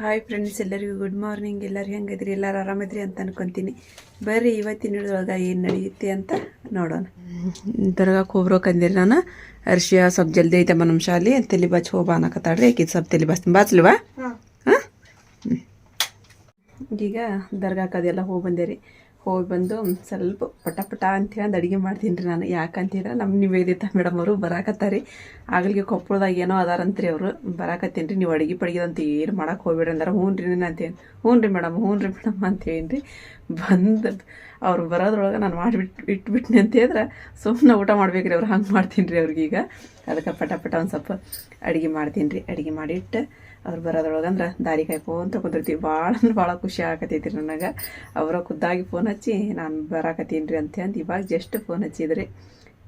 Hi friends ಎಲ್ಲರಿಗೂ good morning ಎಲ್ಲರೂ ಹೆಂಗಿದ್ರಿ? ಎಲ್ಲರೂ ಆರಾಮಿದ್ರಿ ಅಂತ ಅನ್ಕೊತೀನಿ. ಬರ್ರಿ ಇವತ್ತಿನ ಹಿಡಿದೊಳಗೆ ಏನು ನಡೆಯುತ್ತೆ ಅಂತ ನೋಡೋಣ. ದರ್ಗಾಕ್ಕೆ ಹೋಗ್ಬೇಕಂದಿರಿ ನಾನು. ಅರ್ಶಿಯ ಸ್ವಲ್ಪ ಜಲ್ದಿ ಐತಮ್ಮ ನಮ್ಮ ಶಾಲೆ. ತಲೆ ಬಚ್ಚ ಹೋಗ ಅನ್ನಕತ್ತಾಡ್ರಿ ಆಕಿದ್ ಸ್ವಲ್ಪ ತಲೆ ಬಾಚ್. ಬಾಚ್ಲಿವಾ? ಹಾಂ. ಈಗ ದರ್ಗಾಕ್ಕೆ ಅದೆಲ್ಲ ಹೋಗಿ ಬಂದೆ ರೀ ಹೋಗಿ ಬಂದು ಸ್ವಲ್ಪ ಪಟ ಪಟ ಅಂತ ಹೇಳಿ ಅಡುಗೆ ಮಾಡ್ತೀನಿ ರೀ ನಾನು. ಯಾಕಂತಿದ್ರೆ ನಮ್ಮ ನಿವೇದಿತ ಮೇಡಮ್ ಅವರು ಬರಾಕತ್ತಾರಿ. ಆಗಲಿಗೆ ಕೊಪ್ಪಳದಾಗ ಏನೋ ಅದಾರಂತ್ರಿ ಅವರು. ಬರಾಕತ್ತೀನಿ ರೀ, ನೀವು ಅಡುಗೆ ಪಡಿಗೆ ಅಂತ ಏನು ಮಾಡಕ್ಕೆ ಹೋಗ್ಬೇಡಿ ಅಂದ್ರೆ. ಹ್ಞೂ ರೀ ಅಂತೇನು ಹ್ಞೂ ರೀ ಮೇಡಮ್ ಹ್ಞೂ ರೀ ಮೇಡಮ್ ಅಂತೇಳಿ ರೀ ಬಂದು ಅವ್ರು ಬರೋದ್ರೊಳಗೆ ನಾನು ಮಾಡಿಬಿಟ್ಟು ಇಟ್ಬಿಟ್ನಿ ಅಂತ ಹೇಳಿದ್ರೆ ಸುಮ್ಮನೆ ಊಟ ಮಾಡ್ಬೇಕ್ರಿ ಅವ್ರು, ಹಂಗೆ ಮಾಡ್ತೀನಿ ರೀ ಅವ್ರಿಗೀಗ. ಅದಕ್ಕೆ ಪಟ ಪಟ ಒಂದು ಸ್ವಲ್ಪ ಅಡುಗೆ ಮಾಡ್ತೀನಿ ರೀ ಅಡುಗೆ ಮಾಡಿಟ್ಟು ಅವ್ರು ಬರೋದ್ರೊಳಗೆ ಅಂದ್ರೆ ದಾರಿ ಫೋನ್ ಕುಂದಿರ್ತೀವಿ ಭಾಳ ಅಂದ್ರೆ ಭಾಳ ಖುಷಿ ಆಗತೈತಿ ನನಗೆ. ಅವರ ಖುದ್ದಾಗಿ ಫೋನ್ ಹಚ್ಚಿ ನಾನು ಬರಾಕತ್ತೀನಿ ರೀ ಅಂತ ಅಂದು ಇವಾಗ ಜಸ್ಟ್ ಫೋನ್ ಹಚ್ಚಿದ್ರಿ.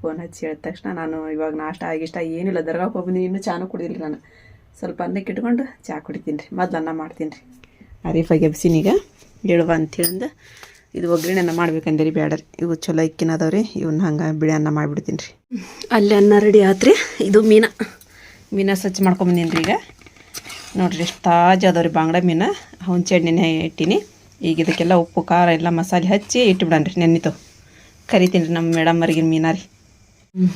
ಫೋನ್ ಹಚ್ಚಿ ಹೇಳಿದ ತಕ್ಷಣ ನಾನು ಇವಾಗ ನಾಷ್ಟ ಆಗಿಷ್ಟ ಏನಿಲ್ಲ. ದರ್ಗಾಕ್ಕೆ ಹೋಗ್ಬಂದಿನಿ ಇನ್ನೂ ಚಾನು ಕುಡಿದಿಲ್ಲ ನಾನು. ಸ್ವಲ್ಪ ಅನ್ನಕ್ಕೆ ಇಟ್ಕೊಂಡು ಚಹಾ ಕುಡಿತೀನಿ ರೀ ಮೊದ್ಲು ಅನ್ನ ಮಾಡ್ತೀನಿ ರೀ ಅರೀಫಾಗಿ ಎಬ್ಸಿನೀಗ ಹೇಳುವ ಅಂತೇಳಂದು ಇದು ಒಗ್ಗರಣೆ ಅನ್ನ ಮಾಡ್ಬೇಕಂದ್ರಿ ಬೇಡ ರೀ ಇವು ಚಲೋ ಇಕ್ಕಿನ ಅದಾವ್ರಿ ರೀ ಇವನ್ನ ಹಂಗೆ ಬಿಳಿ ಅನ್ನ ಮಾಡಿಬಿಡ್ತೀನಿ ರೀ ಅಲ್ಲಿ ಅನ್ನ ರೆಡಿ ಆತ್ರಿ. ಇದು ಮೀನ. ಮೀನ ಸ್ವಚ್ಛ ಮಾಡ್ಕೊಂಬಂದೀನಿ ರೀ ಈಗ. ನೋಡ್ರಿ ಎಷ್ಟು ತಾಜಾ ಅದಾವ ರೀ ಬಾಂಗ್ಡ ಮೀನು. ಹುಂಚೆ ಎಣ್ಣೆನೆ ಇಟ್ಟೀನಿ. ಈಗ ಇದಕ್ಕೆಲ್ಲ ಉಪ್ಪು ಖಾರ ಎಲ್ಲ ಮಸಾಲೆ ಹಚ್ಚಿ ಇಟ್ಬಿಡನ್ರಿ ನೆನ್ನಿತು ಕರಿತೀನಿ ರೀ ನಮ್ಮ ಮೇಡಮ್ ಮರಿಗಿನ ಮೀನ ರೀ.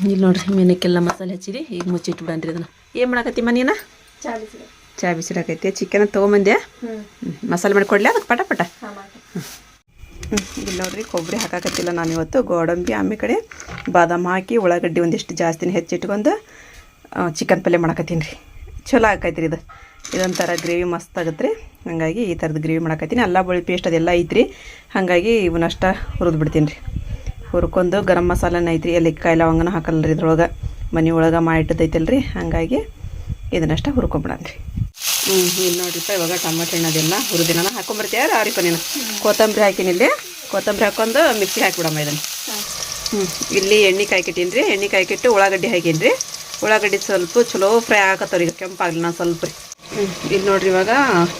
ಇಲ್ಲಿ ನೋಡ್ರಿ ಮೀನಕ್ಕೆಲ್ಲ ಮಸಾಲೆ ಹಚ್ಚಿರಿ. ಈಗ ಮುಚ್ಚಿಟ್ಬಿಡಣ ರೀ ಅದನ್ನು ಏನು ಮಾಡಕತ್ತಿ ಮನೇನ ಚಾ ಬಿಸಿರಾಕೈತಿ ಚಿಕನ್ ತೊಗೊಂಬಂದೆ. ಮಸಾಲೆ ಮಾಡಿ ಕೊಡ್ಲಿ ಅದಕ್ಕೆ ಪಟ ಪಟ? ಹ್ಮ್. ಇಲ್ಲಿ ನೋಡ್ರಿ ಕೊಬ್ಬರಿ ಹಾಕಾಕತ್ತಿಲ್ಲ ನಾನು ಇವತ್ತು. ಗೋಡಂಬಿ ಆಮೇಲೆ ಕಡೆ ಬಾದಾಮ್ ಹಾಕಿ ಉಳ್ಳಾಗಡ್ಡಿ ಒಂದಿಷ್ಟು ಜಾಸ್ತಿನೇ ಹೆಚ್ಚಿಟ್ಕೊಂಡು ಚಿಕನ್ ಪಲ್ಯ ಮಾಡಕತ್ತೀನಿ ರೀ. ಚಲೋ ಆಕೈತಿ ರೀ ಇದು. ಇದೊಂಥರ ಗ್ರೇವಿ ಮಸ್ತ್ ಆಗುತ್ತೆ ರೀ ಹಾಗಾಗಿ ಈ ಥರದ್ದು ಗ್ರೇವಿ ಮಾಡಕತ್ತೀನಿ. ಅಲ್ಲ ಬಳ್ಳಿ ಪೇಸ್ಟ್ ಅದೆಲ್ಲ ಐತ್ರಿ. ಹಾಗಾಗಿ ಇವನ್ನಷ್ಟ ಹುರಿದು ಬಿಡ್ತೀನಿ ರೀ. ಹುರ್ಕೊಂಡು ಗರಂ ಮಸಾಲನ ಐತ್ರಿ. ಎಲ್ಲಿಕಾಯಿ ಲವಂಗನ ಹಾಕಲ್ಲ ರೀ ಇದ್ರೊಳಗೆ. ಮನೆ ಒಳಗೆ ಮಾಡಿಟ್ಟದೈತಲ್ಲ ರೀ ಹಾಗಾಗಿ ಇದನ್ನಷ್ಟ ಹುರ್ಕೊಂಬಿಡಣ ರೀ. ಹ್ಞೂ ಇಲ್ಲಿ ನೋಡ್ರಿಪ್ಪ ಇವಾಗ ಟೊಮೆಟೊ ಹಣ್ಣು ಅದೆಲ್ಲ ಹುರಿದಿನ ಹಾಕೊಂಬರ್ತೀಯ ಆರಿಪ ನೀನು ಕೊತ್ತಂಬರಿ ಹಾಕಿನಿ ಇಲ್ಲಿ. ಕೊತ್ತಂಬರಿ ಹಾಕೊಂಡು ಮಿಕ್ಸಿ ಹಾಕಿಬಿಡಮ್ಮ ಇದನ್ನು. ಹ್ಞೂ ಇಲ್ಲಿ ಎಣ್ಣೆ ಕಾಯ್ಕಿಟ್ಟೀನಿ ರೀ. ಎಣ್ಣೆ ಕಾಯ್ಕಿಟ್ಟು ಉಳ್ಳಾಗಡ್ಡಿ ಹಾಕಿನಿ ರೀ. ಉಳ್ಳಾಗಡ್ಡಿ ಸ್ವಲ್ಪ ಚಲೋ ಫ್ರೈ ಆಗತ್ತವ್ರಿ, ಈಗ ಕೆಂಪಾಗಲಿ ನಾನು ಸ್ವಲ್ಪ ರೀ. ಹ್ಞೂ ಇಲ್ಲಿ ನೋಡ್ರಿ ಇವಾಗ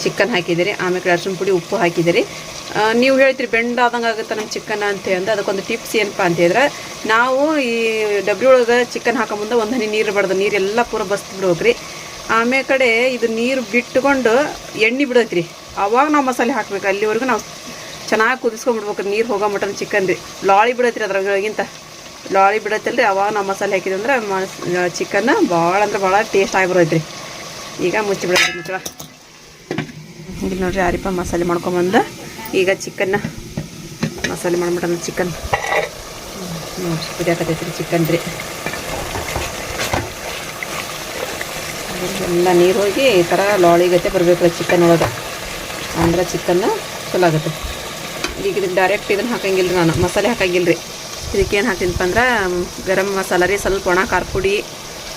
ಚಿಕನ್ ಹಾಕಿದ್ದೀರಿ ಆಮೇಲೆ ಅರ್ಶಿನ ಪುಡಿ, ಉಪ್ಪು ಹಾಕಿದ್ದೀರಿ ನೀವು ಹೇಳ್ತೀರಿ ಬೆಂಡ್ ಆದಂಗೆ ಆಗುತ್ತೆ ನಮ್ಮ ಚಿಕನ್ ಅಂತ ಅಂದ್ರೆ ಅದಕ್ಕೊಂದು ಟಿಪ್ಸ್ ಏನಪ್ಪ ಅಂತ ಹೇಳಿದ್ರೆ ನಾವು ಈ ಡಬ್ರಿ ಒಳಗೆ ಚಿಕನ್ ಹಾಕೊಂಬಂದು ಒಂದು ಹನಿ ನೀರು ಬಡ್ದು ನೀರೆಲ್ಲ ಪೂರ ಬಸ್ತು ಬಿಡ್ಬೇಕ್ರಿ. ಆಮೇಲೆ ಕಡೆ ಇದು ನೀರು ಬಿಟ್ಟುಕೊಂಡು ಎಣ್ಣೆ ಬಿಡತ್ರಿ. ಅವಾಗ ನಾವು ಮಸಾಲೆ ಹಾಕ್ಬೇಕು. ಅಲ್ಲಿವರೆಗೂ ನಾವು ಚೆನ್ನಾಗಿ ಕುದಿಸ್ಕೊಂಡ್ಬಿಡ್ಬೇಕು ನೀರು ಹೋಗೋ ಮಟನ್ ಚಿಕನ್ ರೀ. ಲಾಳಿ ಬಿಡತ್ರಿ ಅದ್ರಾಗಿಂತ ಲಾಳಿ ಬಿಡತ್ತಲ್ರಿ. ಅವಾಗ ನಾವು ಮಸಾಲೆ ಹಾಕಿದ್ವಿ ಅಂದ್ರೆ ಚಿಕನ್ ಭಾಳ ಅಂದ್ರೆ ಭಾಳ ಟೇಸ್ಟ್ ಆಗಿ ಬರೈತ್ರಿ ಈಗ ಮುಚ್ಚಿ ಬಿಡತ್ತೆ ಮುಚ್ಚಳ ಇಲ್ಲಿ ನೋಡ್ರಿ ಆರಿಪ ಮಸಾಲೆ ಮಾಡ್ಕೊಂಬಂದು. ಈಗ ಚಿಕನ್ನ ಮಸಾಲೆ ಮಾಡ್ಬಿಟ್ಟು ಚಿಕನ್ ನೋಡ್ರಿ ಕುದಿಯಾಕತೈತ್ರಿ ಚಿಕನ್ ರೀ. ಎಲ್ಲ ನೀರು ಹೋಗಿ ಈ ಥರ ಲಾಳಿಗತ್ತೆ ಬರಬೇಕು ಚಿಕನ್ ಒಳಗೆ. ಅಂದ್ರೆ ಚಿಕನ್ ಚಲೋ ಆಗುತ್ತೆ. ಈಗ ಇದಕ್ಕೆ ಡೈರೆಕ್ಟ್ ಇದನ್ನು ಹಾಕಂಗಿಲ್ಲ ರೀ ನಾನು, ಮಸಾಲೆ ಹಾಕಂಗಿಲ್ಲ ರೀ ಇದಕ್ಕೇನು ಹಾಕ್ತೀನಪ್ಪ ಅಂದ್ರೆ, ಗರಂ ಮಸಾಲ ರೀ, ಸ್ವಲ್ಪ ಒಣ ಖಾರ ಪುಡಿ,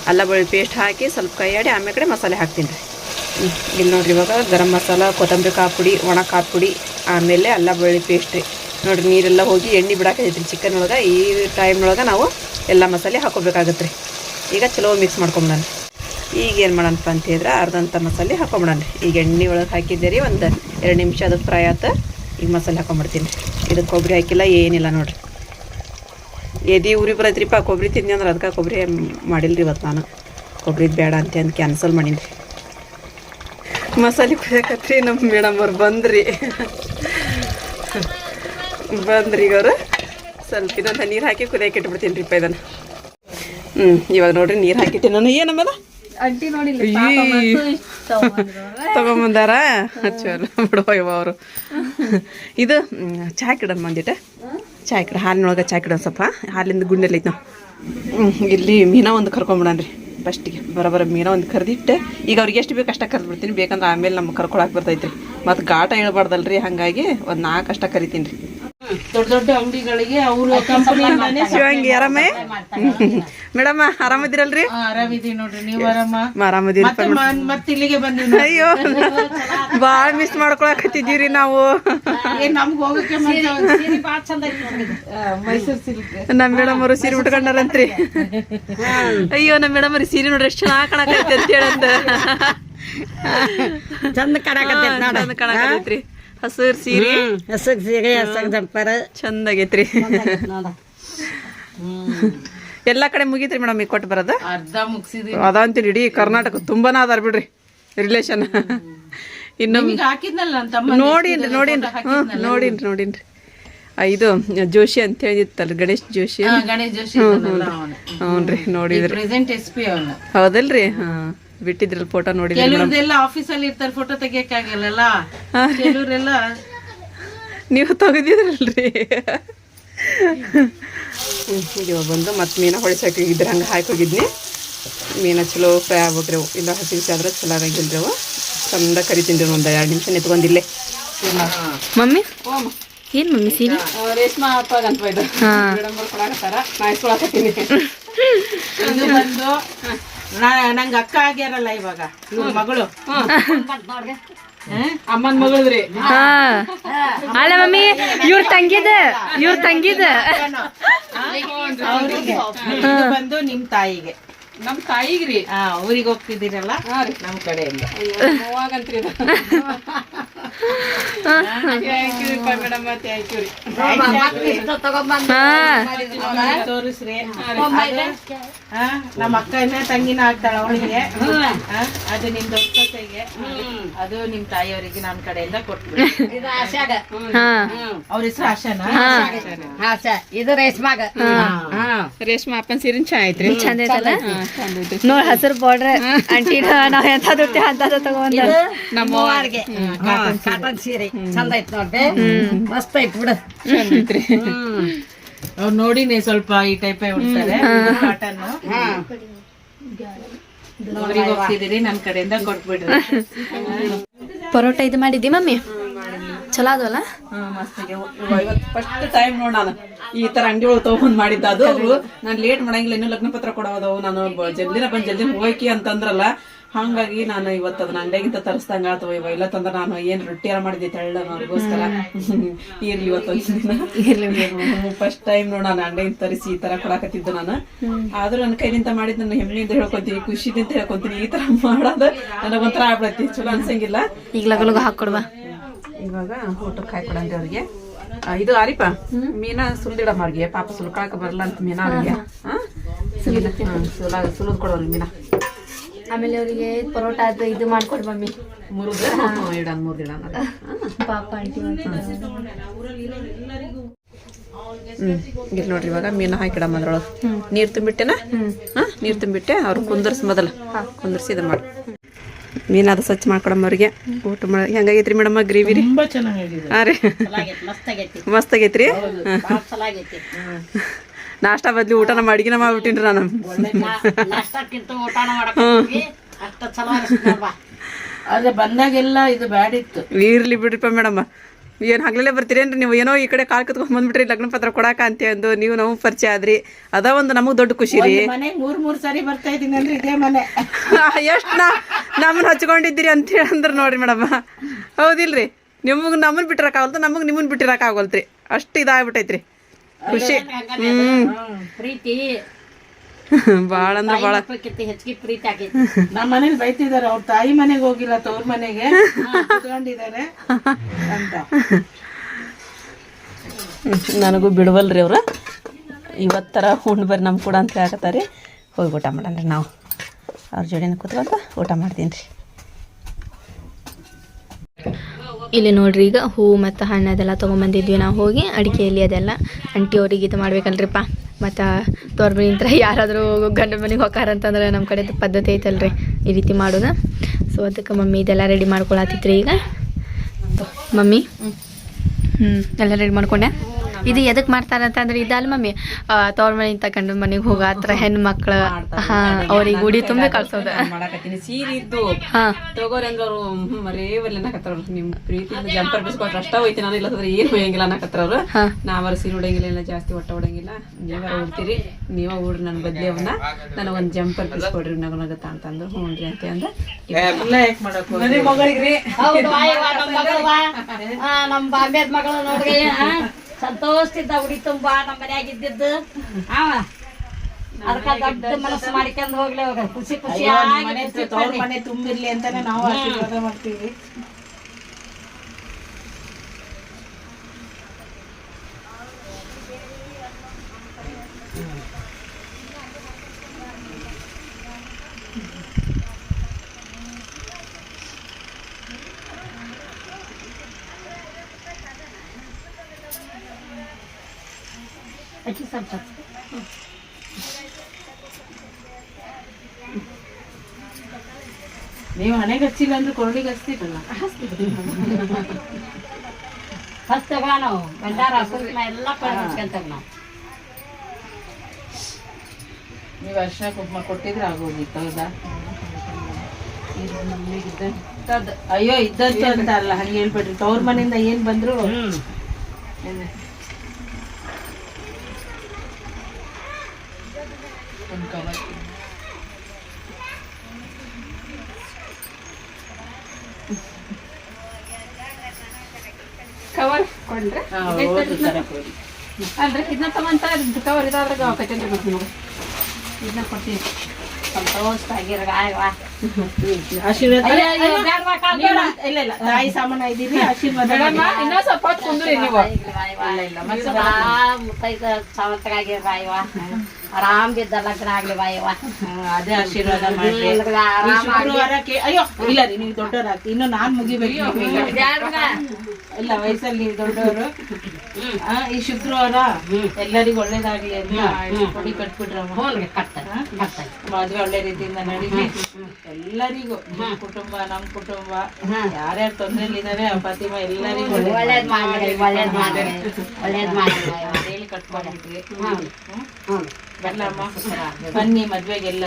ಅಲ್ಲ ಬೆಳ್ಳಿ ಪೇಸ್ಟ್ ಹಾಕಿ ಸ್ವಲ್ಪ ಕೈಯಾಡಿ ಆಮೇಲೆ ಮಸಾಲೆ ಹಾಕ್ತೀನಿ ರೀ ಇಲ್ಲಿ ನೋಡಿರಿ ಇವಾಗ ಗರಂ ಮಸಾಲ, ಕೊತ್ತಂಬರಿ ಖಾರ ಪುಡಿ, ಒಣ ಖಾರ ಪುಡಿ, ಆಮೇಲೆ ಅಲ್ಲ ಬೆಳ್ಳಿ ಪೇಸ್ಟ್ ರೀ ನೋಡಿರಿ ನೀರೆಲ್ಲ ಹೋಗಿ ಎಣ್ಣೆ ಬಿಡಾಕೈತ್ರಿ ಚಿಕನ್ ಒಳಗೆ. ಈ ಟೈಮ್ ಒಳಗೆ ನಾವು ಎಲ್ಲ ಮಸಾಲೆ ಹಾಕೋಬೇಕಾಗತ್ತೆ ರೀ ಈಗ ಚಲೋ ಮಿಕ್ಸ್ ಮಾಡ್ಕೊಂಬಿಡೋಣ ಈಗ ಏನು ಮಾಡೋಣಪ್ಪ ಅಂತ ಹೇಳಿದ್ರೆ ಅರ್ಧಂಥ ಮಸಾಲೆ ಹಾಕೊಂಬಿಡೋಣ ಈಗ ಎಣ್ಣೆ ಒಳಗೆ ಹಾಕಿದ್ದೆ ರೀ ಒಂದು ಎರಡು ನಿಮಿಷ ಅದು ಫ್ರೈ ಆತ, ಈಗ ಮಸಾಲೆ ಹಾಕೊಂಬಿಡ್ತೀನಿ ಇದು ಕೊಬ್ಬರಿ ಹಾಕಿಲ್ಲ, ಏನಿಲ್ಲ ನೋಡಿರಿ. ಎದಿ ಉರಿ ಬರೈತ್ರಿಪ್ಪ ಕೊಬ್ಬರಿ ತಿಂದಿ ಅಂದ್ರೆ ಅದಕ್ಕೆ ಕೊಬ್ಬರಿ ಮಾಡಿಲ್ರಿ ಇವತ್ತು ನಾನು. ಕೊಬ್ಬರಿದು ಬೇಡ ಅಂತ ಅಂದು ಕ್ಯಾನ್ಸಲ್ ಮಾಡೀನಿ ರೀ. ಮಸಾಲೆ ಕುದಿಯಾಕತ್ರಿ ನಮ್ಮ ಮೇಡಮ್ ಅವ್ರು ಬಂದ್ರಿ. ಬಂದ್ರಿ ಈಗ ಅವರು. ಸ್ವಲ್ಪ ಇದೊಂದು ನೀರು ಹಾಕಿ ಕುದಿಯಕ್ಕೆ ಇಟ್ಬಿಡ್ತೀನಿ ರೀಪ್ಪ ಇದನ್ನು. ಹ್ಞೂ ಇವಾಗ ನೋಡಿರಿ ನೀರು ಹಾಕಿಟ್ಟಿನ ನಾನು. ಏನಮ್ಮದ ಅಂಟಿ ನೋಡಿಲ್ಲ ತಗೊಂಬಂದಾರ? ಚಲೋ ಬಿಡುವ ಇವ ಅವರು. ಇದು ಚಾಯ್ ಚಹಾ ಬಂದಿಟ್ಟೆ ಚಾಯ್ ಚಹಾ ಕಿಡ ಹಾಲಿನೊಳಗೆ ಚಾಯ್ ಕಿಡೋಣ ಸ್ವಲ್ಪ. ಹಾಲಿಂದ ಗುಂಡೆಲ್ಲ ಐತೆ ನಾವು ಇಲ್ಲಿ ಮೀನಾ ಒಂದು ಕರ್ಕೊಂಬಿಡನ್ರಿ ಫಸ್ಟಿಗೆ ಬರೋಬರ ಮೀನಾ ಒಂದು ಕರೆದಿಟ್ಟೆ. ಈಗ ಅವ್ರಿಗೆ ಎಷ್ಟು ಬೇಕು ಅಷ್ಟ ಕರೆದ್ಬಿಡ್ತೀನಿ. ಬೇಕಂದ್ರೆ ಆಮೇಲೆ ನಮ್ಗೆ ಕರ್ಕೊಳಕ್ಕೆ ರೀ ಮತ್ತು ಗಾಟ ಹೇಳ್ಬಾರ್ದಲ್ರಿ ಹಾಗಾಗಿ ಒಂದು ನಾಲ್ಕು ಅಷ್ಟ ಕರಿತೀನಿ ರೀ ದೊಡ್ಡ ದೊಡ್ಡ ಅಂಗಡಿಗಳಿಗೆ ಅವರು ಕಂಪನಿಯಿಂದಾನೇ ಶಿವಂಗಿ ಆರಾಮೇ? ಮೇಡಮ್ ಆರಾಮದಿರಲ್ರಿ ಆರಾಮಿದೀವಿ ನೋಡ್ರಿ. ನೀವು ಆರಾಮ? ಆರಾಮದಿರಿ ಮತ್ತೆ ಇಲ್ಲಿಗೆ ಬಂದಿವಿ ಅಯ್ಯೋ ಭಾಳ ಮಿಸ್ ಮಾಡ್ಕೊಳಕತ್ತಿದ್ದೀವ್ರಿ ರೀ ನಾವು ನಮ್ಗೆ ಹೋಗಕ್ಕೆ ಮೈಸೂರು ಸಿಲ್ಕ್ ನಮ್ಮ ಮೇಡಮ್ ಅವರು ಸೀರೆ ಉಟ್ಕೊಂಡಾರಂತ್ರಿ. ಅಯ್ಯೋ ನಮ್ಮ ಮೇಡಮ್ ಅವ್ರಿ ಸೀರೆ ನೋಡ್ರಿ ಎಷ್ಟು ಚೆನ್ನಾಗಿ ಕಾಣಕೈತಿ ಅಂತ ಹೇಳಂತ ಚಂದ ಕಾಣಕತ್ತೈತಿ ನೋಡ. ಚಂದ ಕಾಣಕತ್ತೈತ್ರಿ. ಹಸಿರು ಸೀರೆ? ಹಸಗ್ ಸೀರೆ ಹಸಗ್ ಜಂಪರ್. ಚಂದ ಆಗೈತ್ರಿ ಎಲ್ಲಾ ಕಡೆ ಮುಗೀತ್ರಿ ಮೇಡಮ್ ಈಗ ಕೊಟ್ಟು ಬರೋದು? ಅರ್ಧ ಮುಗಿಸಿದ್ವಿ ಅದ ಅಂತೀನಿ ಇಡೀ ಕರ್ನಾಟಕ ತುಂಬಾನ ಅದಾರ ಬಿಡ್ರಿ ರಿಲೇಷನ್ ಇನ್ನೊಮ್ಮೆ ಹಾಕಿದ್ನಲ್ಲ ನೋಡಿನ್ರಿ ನೋಡಿನ್ರಿ. ಹ್ಞೂ ನೋಡಿನ್ರಿ ನೋಡಿನ್ರಿ. ಇದು ಜೋಶಿ ಅಂತ ಹೇಳಿತ್ತಲ್ಲ ಗಣೇಶ್ ಜೋಶಿ? ಗಣೇಶ್ ಜೋಶಿ ಹ್ಞೂ ಹ್ಞೂ ರೀ ನೋಡಿದ್ರಿ ಪ್ರೆಸೆಂಟ್ ಎಸ್ ಪಿ ಹೌದಲ್ರಿ? ಹಾಂ. ಬಿಟ್ಟಿದ್ರಲ್ಲ ಫೋಟೋ ನೋಡಿ ಆಫೀಸಲ್ಲಿ ಇರ್ತಾರೆ ಫೋಟೋ ತೆಗಿಯಕ್ಕಾಗಲ್ಲ ಕೆಲವರೆಲ್ಲ ನೀವು ತೆಗೆದಿದ್ರಲ್ರಿ. ಇವಾಗ ಬಂದು ಮತ್ತೆ ಮೀನ ಹೊಳಿಸಕ್ಕೆ ಹೋಗಿದ್ರೆ ಹಂಗೆ ಹಾಕಿ ಹೋಗಿದ್ನಿ. ಮೀನ ಚಲೋ ಫ್ರೈ ಆಗ್ಬೇಕ್ರಿ ಅವು. ಇಲ್ಲ ಹಸಿ ಹಸಿ ಆದ್ರೆ ಚಲೋ ಅವು. ಚಂದ ಕರಿ ತಿಂದ್ರಿ ಒಂದು ಎರಡು ನಿಮಿಷ ನಿಂತ್ಕೊಂಡಿಲ್ಲೇ ಮಮ್ಮಿ? ಏನು ಮಮ್ಮಿ ಸೀರೆ? ರೇಷ್ಮಾ ಅಪ್ಪಾಗ ಅಂತ ಇದು ಮೇಡಮ್ ಕೊಡಾಕತ್ತಾರ. ನಾ ಇಸ್ಕೊಳಕತ್ತೀನಿ ಇದು ಬಂದು ನಂಗ್ ಅಕ್ಕ ಆಗ್ಯಾರಲ್ಲ ಇವಾಗ ಇವ್ರ ಮಗಳು. ಅಮ್ಮನ ಮಗಳ್ರಿ. ಹಾ. ಅಲ್ಲ ಮಮ್ಮಿ ಇವ್ರ ತಂಗಿದ ಇವ್ರ ತಂಗಿದ. ಬಂದು ನಿಮ್ ತಾಯಿಗೆ. ನಮ್ಮ ತಾಯಿಗ್ರಿ. ಹಾ ಊರಿಗೆ ಹೋಗ್ತಿದ್ದೀರಲ್ಲ? ನಮ್ ಕಡೆಯಿಂದ. ಮೇಡಮ್ ಆಯ್ತು ಹಾ ತೋರಿಸ್ರಿ. ನಮ್ಮ ಅಕ್ಕನ ತಂಗಿನ ಆಗ್ತಾಳ ಅವಳಿಗೆ. ಅದು ನಿಮ್ ದೊಡ್ಡತೆಗೆ ಅದು ನಿಮ್ ತಾಯಿಯವರಿಗೆ ನಮ್ ಕಡೆಯಿಂದ ಕೊಟ್ಬಿಡಿ. ಹಾ. ಅವ್ರ ಹೆಸರು ಆಶಾನಾ? ಇದು ರೇಷ್ಮಾಗ. ರೇಷ್ಮಾ ಅಪ್ಪನ ಸೀರಿನ ಚಾ ಚಂದ ಐತಲ್ಲ? ನೋಡ್ ಹಸಿರು ಬಾರ್ಡ್ರೆ ಆಂಟಿ ನಾವ್ ಎಂತದಿರ್ತೀವಿ ಅಂತದ ತಗೊಂಡ್ ಮೂವಾರ್ಗೆ ಕಾಟನ್ ಸೀರೆ. ಚಂದ ಐತ್ ನೋಡ್ದೆ ಮಸ್ತ್ ಐತ್ ಬಿಡು. ಚಂದ ಐತ್ರಿ ಅವ್ರು ನೋಡಿನೇ ಸ್ವಲ್ಪ ಈ ಟೈಪ್ ಉಡ್ತಾರೆ ಕಾಟನ್ ಹೋಗ್ತಿದ್ದೀರಿ ನನ್ ಕಡೆಯಿಂದ ಕೊಟ್ಬಿಡ್ರಿ ಪರೋಟ ಇದು ಮಾಡಿದ್ದಿ ಮಮ್ಮಿ? ಚಲೋ ಅದಲ್ಲ ಫಸ್ಟ್ ಟೈಮ್ ನೋಡ್ ನಾನು. ಈ ತರ ಅಂಗಡಿ ಒಳಗೆ ತಗೊಂಡ್ ಮಾಡಿದ್ದ ಅದು. ನಾನ್ ಲೇಟ್ ಮಾಡಂಗಿಲ್ಲ ಇನ್ನೂ ಲಗ್ನ ಪತ್ರ ಕೊಡೋದವು. ನಾನು ಜಲ್ದಿನ ಬಂದ್ ಜಲ್ದಿ ಹೋಗಿ ಅಂತಂದ್ರಲ್ಲ ಹಂಗಾಗಿ ನಾನು ಇವತ್ತು ಅದನ್ನ ಅಂಗಡಿಗಿಂತ ತರಿಸ್ದಂಗ ಅಥವಾ ಇವ ಇಲ್ಲ ತಂದ್ರ ನಾನು ಏನ್ ರೊಟ್ಟಿ ಎಲ್ಲ ಮಾಡಿದ್ದೆ ತಳ್ಳ ಅವ್ರಿಗೋಸ್ಕರ. ಇರ್ಲಿ ಇವತ್ತು ದಿನ. ಫಸ್ಟ್ ಟೈಮ್ ನೋಡ ನಾನು ಅಂಗಡಿಯಿಂದ ತರಿಸಿ ಈ ತರ ಕೊಡಾಕತ್ತಿದ್ದು ನಾನು. ಆದ್ರೂ ನನ್ನ ಕೈಲಿಂದ ಮಾಡಿದ್ ನನ್ನ ಹೆಮ್ಮೆಯಿಂದ ಹೇಳ್ಕೊಂತೀನಿ ಖುಷಿದಿಂದ ಹೇಳ್ಕೊಂತೀನಿ ಈ ತರ ಮಾಡೋದು ನನಗೊಂಥರ ಆಗ್ಬಿಡತ್ತಿ. ಚಲೋ ಅನ್ಸಂಗಿಲ್ಲ. ಈಗ ಲಗಲಗ ಹಾಕೊಡ್ವಾ ಇವಾಗ ಊಟಕ್ಕೆ ಹಾಕೊಡಂತೆ ಅವ್ರಿಗೆ. ಇದು ಅರಿಪ ಮೀನ ಸುಲ್ದಿಡಮ್ಮ ಅವ್ರಿಗೆ ಪಾಪ ಸುಲ್ಕೊಳಕ ಬರಲ್ಲ ಅಂತ ಮೀನ ಅವ್ರಿಗೆ. ಸುಲ ಸುಲಿದ್ ಕೊಡೋರು ಮೀನ. ಆಮೇಲೆ ಅವರಿಗೆ ಪರೋಟ ಅದು ಇದು ಮಾಡ್ಕೊಡ್ ಮಮ್ಮಿ. ಮುರುಗ ಇಡಣ ಮೂರು ದಿನ ಅನ್ನೋದು. ಪಾಪ ಆಂಟಿ ಇಲ್ಲಿ ನೋಡ್ರಿ ಇವಾಗ ಮೀನ ಹಾಕಿಡಮ್ಮ ಅದ್ರೊಳಗೆ ನೀರು ತುಂಬಿಟ್ಟೆನ? ಹಾ ನೀರು ತುಂಬಿಟ್ಟೆ ಅವ್ರು ಕುಂದರ್ಸ್ ಮೊದಲು. ಕುಂದರ್ಸಿ ಇದು ಮಾಡಿ. ಮೀನು ಅದು ಸ್ವಚ್ಛ ಮಾಡ್ಕೊಡಮ್ಮ ಅವ್ರಿಗೆ. ಊಟ ಮಾಡಿ ಹೆಂಗಾಗೈತ್ರಿ ಮೇಡಮ್ ಗ್ರೇವಿ ರೀ? ತುಂಬಾ ಚೆನ್ನಾಗಿದೆ ಹಾಂ ರೀ. ಮಸ್ತ್ ಆಗೈತಿ ಮಸ್ತ್ ಆಗೈತ್ರಿ ಚಲೋ ಆಗೈತಿ ನಾಷ್ಟ ಬದ್ಲಿ ಊಟನ ಮಾಡಿ ಅಡಿಗೆನ ಮಾಡ್ಬಿಟ್ಟಿನ್ರಿ ನಾನು ಆದ್ರೆ ಬಂದಾಗೆಲ್ಲ ಇದು ಬ್ಯಾಡಿತ್ತು ಇರ್ಲಿ ಬಿಡ್ರಿಪ್ಪ ಮೇಡಮ್. ಏನು ಹಗ್ಲಲ್ಲೇ ಬರ್ತೀರೇನ್ರಿ ನೀವು? ಏನೋ ಈ ಕಡೆ ಕಾಲ್ ಕತ್ಕೊಂಡ್ ಬಂದ್ಬಿಟ್ರಿ ಲಗ್ನ ಪತ್ರ ಕೊಡಾಕ ಅಂತ ಅಂದು ನೀವು ನಮಗೆ ಪರಿಚಯ ಆದ್ರಿ. ಅದ ಒಂದು ನಮಗೆ ದೊಡ್ಡ ಖುಷಿ ರೀ. ಮೂರ್ ಮೂರ್ ಸಾರಿ ಬರ್ತಾ ಇದೀನಿ ಇದೇ ಮನೆ. ಎಷ್ಟು ನಾ ನಮ್ಮನ್ನ ಹಚ್ಕೊಂಡಿದ್ದೀರಿ ಅಂತ ಅಂದ್ರೆ ನೋಡ್ರಿ ಮೇಡಮ್. ಹೌದಿಲ್ರಿ? ನಿಮಗೆ ನಮ್ಮನ್ನ ಬಿಟ್ಟಿರಕ್ಕಾಗಲ್ತ ನಮಗೆ ನಿಮ್ಮನ್ನ ಬಿಟ್ಟಿರಕ್ಕಾಗಲ್ತ್ರಿ ಅಷ್ಟು ಇದಾಗ್ಬಿಟ್ಟೈತ್ರಿ. ಖುಷಿ. ಹ್ಮ್. ಪ್ರೀತಿ. ಭಾಳ ಅಂದ್ರೆ ಭಾಳ ಮಕ್ಕಳಕ್ಕಿಂತ ಹೆಚ್ಚಿಗೆ ಪ್ರೀತಿ ಆಗೈತಿ. ನಮ್ಮ ಮನೇಲಿ ಬೈತಿದಾರೆ ಅವ್ರ ತಾಯಿ ಮನೆಗೆ ಹೋಗಿಲ್ಲ ತವ್ರ ಮನೆಗೆ. ಕುತ್ಕೊಂಡಿದ್ದಾರೆ ಅಂತ. ನನಗೂ ಬಿಡುವಲ್ರಿ ಅವ್ರ. ಇವತ್ತರ ಉಂಡು ಬರ್ರಿ ನಮ್ಮ ಕೂಡ ಅಂತ ಹೇಳಕತ್ತಾರೆ ಹೋಗಿ ಊಟ ಮಾಡಣ್ರಿ ನಾವು. ಅವ್ರ ಜೋಡಿನ ಕೂತ್ಕೊಂತ ಊಟ ಮಾಡ್ತೀನಿ ರೀ ಇಲ್ಲಿ ನೋಡ್ರಿ ಈಗ ಹೂವು ಮತ್ತು ಹಣ್ಣು ಅದೆಲ್ಲ ತೊಗೊಂಬಂದಿದ್ವಿ. ನಾವು ಹೋಗಿ ಅಡಿಕೆಯಲ್ಲಿ ಅದೆಲ್ಲ ಅಂಟಿ ಅವ್ರಿಗೆ ಇದು ಮಾಡ್ಬೇಕಲ್ರಿಪ್ಪ. ಮತ್ತು ತೋರ್ ಮನಿಂತ್ರ ಯಾರಾದರೂ ಗಂಡ ಮನೆಗೆ ಹೋಗಾರ ಅಂತಂದ್ರೆ ನಮ್ಮ ಕಡೆ ಪದ್ಧತಿ ಐತಲ್ರಿ. ಈ ರೀತಿ ಮಾಡೋದು ಸೊ ಅದಕ್ಕೆ ಮಮ್ಮಿ ಇದೆಲ್ಲ ರೆಡಿ ಮಾಡ್ಕೊಳತ್ತಿತ್ರಿ ಈಗ. ಮಮ್ಮಿ? ಹ್ಞೂ ಎಲ್ಲ ರೆಡಿ ಮಾಡ್ಕೊಂಡೆ? ಇದು ಎದಕ್ಕೆ ಮಾಡ್ತಾರೆ ಅಂತಂದ್ರೆ ಇದಲ್ಲ ಮಮ್ಮಿ ತವ್ರ ಮನೆಯಿಂದ ಕಂಡು ಮನೆಗೆ ಹೋಗ ಹತ್ರ ಹೆಣ್ಣು ಮಕ್ಳು ಹಾಂ ಅವ್ರಿಗೆ ಉಡಿ ತುಂಬಿ ಕಳ್ಸೋದು. ಮಾಡಾಕತ್ತೀನಿ. ಸೀರೆ ಇದ್ದು ತಗೋರಿ ಅಂದ್ರೆ ಅವರು. ಅನ್ನಕತ್ತಾರ ನಿಮ್ಮ ಪ್ರೀತಿಯಿಂದ ಜಂಪರ್ ಬಿಸ್ಕೊಟ್ರೆ ಅಷ್ಟ ಹೋಯ್ತಿ ನಾನು ಇಲ್ಲದ್ರೆ ಏನು ಹೋಯಂಗಿಲ್ಲ ಅನ್ನಕತ್ತಾರ ಅವ್ರು. ಹಾ. ನಾವರ ಸೀರೆ ಉಡಂಗಿಲ್ಲ ಇಲ್ಲ ಜಾಸ್ತಿ ಒಟ್ಟ ಉಡಂಗಿಲ್ಲ. ನೀವಾರ ಉಡ್ತೀರಿ ನೀವ ಉಡ್ರಿ ನನ್ನ ಬದ್ಲಿ ಅವನ್ನ ನನಗೊಂದು ಜಂಪರ್ ಪೀಸ್ ಕೊಡ್ರಿ ನಗು ನಗತ್ತ ಅಂತಂದ್ರು. ಹ್ಞೂ ಅಂತ ಅಂದ್ರೆ ಮಗಳಿಗ್ರಿ. ನಮ್ಮ ಬಾಂಬೆದ್ ಮಗಳು ನೋಡ್ರಿ ಸಂತೋಷದಿಂದ ಉಡಿ ತುಂಬಾ ನಮ್ಮ ಮನ್ಯಾಗ ಇದ್ದಿದ್ದು ಅವ ಅದಕ್ಕ ದೊಡ್ಡ ಮನಸ್ಸು ಮಾಡ್ಕೊಂಡ್ ಹೋಗ್ಲಿ ಅವಾಗ. ಖುಷಿ ಖುಷಿ ಮನೆ ತುಂಬಿರ್ಲಿ ಅಂತಾನೆ ನಾವು ಆಶೀರ್ವಾದ ಮಾಡ್ತೀವಿ. ಸ್ವಲ್ಪ ನೀವು ಹಣೆಗೆ ಹಚ್ಚಿಲ್ಲ ಅಂದ್ರೆ ಕೊರಳಿಗೆ ಹಚ್ತಿರಲ್ಲ ಹಚ್ತೇವ ನಾವು. ಕುಂಕುಮ ಎಲ್ಲ ಕಳ್ಕೊಂತೇವೆ ನಾವು. ನೀವು ಅರ್ಶಿನ ಕುಂಕುಮ ಕೊಟ್ಟಿದ್ರೆ ಆಗೋಗಿತ್ತು ಹೌದಾ. ಅಯ್ಯೋ ಇದ್ದಂತ ಅಂತ ಅಲ್ಲ ಹಂಗೆ ಹೇಳ್ಬೇಡ್ರಿ. ತವ್ರ ಮನೆಯಿಂದ ಏನ್ ಬಂದ್ರು ಏನು? ಒಂದ್ ಕವರ್. ಅಂದ್ರೆ ಇದನ್ನ ತಗೊಂತ ಕವರ್ ಇದಾದ್ರಾಗ ಕಟ್ಟೆಂದ್ರೆ ಬರ್ತೀನಿ ನೋಡಿ. ಇದನ್ನ ಕೊಡ್ತೀನಿ. ಸಂತೋಷ ಆಗಿರ ಆಶೀರ್ವಾದ. ಇಲ್ಲ ಇಲ್ಲ ತಾಯಿ ಸಾಮಾನ ಇದ್ದೀವಿ ಆಶೀರ್ವಾದ ಮಾಡಿ. ಇನ್ನೂ ಸ್ವಲ್ಪ ಹೊತ್ತು ಕುಂದ್ರಿ ನೀವು. ಆರಾಮ್ ಬಿದ್ದ ಲಗ್ನ ಆಗ್ಲಿ ಬಾಯವ್ವ ಹಾ, ಅದೇ ಆಶೀರ್ವಾದ ಮಾಡ್ರಿ. ಶುಕ್ರವಾರಕ್ಕೆ ಅಯ್ಯೋ ಇಲ್ಲ ರೀ ನೀವು ದೊಡ್ಡವರಾಗ್ತಿ ಇನ್ನು ನಾನ್ ಮುಗಿಬೇಕು. ಇಲ್ಲ ವಯಸ್ಸಲ್ಲಿ ನೀವು ದೊಡ್ಡವರು. ಈ ಶುಕ್ರವಾರ ಎಲ್ಲರಿಗೂ ಒಳ್ಳೇದಾಗ್ಲಿ ಅಂತ ಕೊಡಿ ಕಟ್ಬಿಟ್ರಮ್ಮ ಮದ್ವೆ ಒಳ್ಳೆ ರೀತಿಯಿಂದ ನಡೀಲಿ. ಎಲ್ಲರಿಗೂ ನಿಮ್ ಕುಟುಂಬ ನಮ್ ಕುಟುಂಬ. ಯಾರ್ಯಾರು ತೊಂದ್ರೆಲಿದ್ದಾರೆ ಆ ಫಾತಿಮಾ ಎಲ್ಲರಿಗೂ ಒಳ್ಳೇದ್ ಮಾಡ್ರಿ ಒಳ್ಳೇದ್ ಮಾಡ್ರಿ ಒಳ್ಳೇದ್ ಬಾಯವ್ವ. ಹೇಳಿ ಕಟ್ಕೊಂಡ್ಬಿಟ್ರಿ ಹ್ಞೂ ಬರ್ಲಮ್ಮ ಬನ್ನಿ ಮದ್ವೆಗೆಲ್ಲ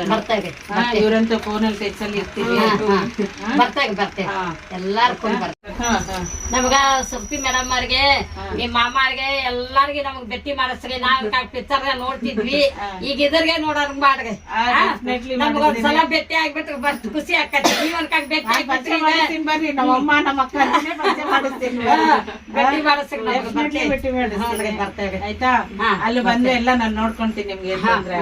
ಇವರಂತ ಫೋನಲ್ಲಿ ಟೆಚ್ಚಲ್ಲಿ ಇರ್ತೀವಿ. ಬರ್ತೇವೆ ಬರ್ತೇವೆ. ಹಾ. ಎಲ್ಲಾರು ಹಾ ಹಾ. ನಮಗ ಸುರ್ತಿ ಮೇಡಮ್ ಅವ್ರಿಗೆ ನಿಮ್ ಮಾಮಾರ್ಗೆ ಎಲ್ಲಾರ್ಗಿ ನಮಗ್ ಭೇಟಿ ಮಾಡಿಸ್ರಿ. ನಾವ್ ಪಿಕ್ಚರ್ ನೋಡ್ತಿದ್ವಿ. ಈಗ ಇದ್ರಿಗೆ ನೋಡೋರ್ ಮಾಡ್ರಿ. ನಮ್ಗ ಒಂದ್ಸಲ ಭೇಟಿ ಆಗ್ಬಿಟ್ರಿ ಬಸ್ ಖುಷಿ ಆಕತಿ ನೀವ್ ಕಾಕ್ ಭೇಟಿ ಆಗ್ಬಿಟ್ರಿ ಬರ್ರಿ. ನಮ್ಮ ಅಮ್ಮ ನಮ್ಮ ಅಕ್ಕ ಭೇಟಿ ಮಾಡಿಸ್ರಿ ಬರ್ತೇವೆ. ಭೇಟಿ ಮಾಡಿಸ್ತೀನಿ. ಬರ್ತೇವೆ. ಆಯ್ತಾ? ಅಲ್ಲಿ ಬಂದ್ರೆ ಎಲ್ಲ ನಾನು ನೋಡ್ಕೊಂತೀನಿ ನಿಮ್ಗೆ ಧೈರ್ಯ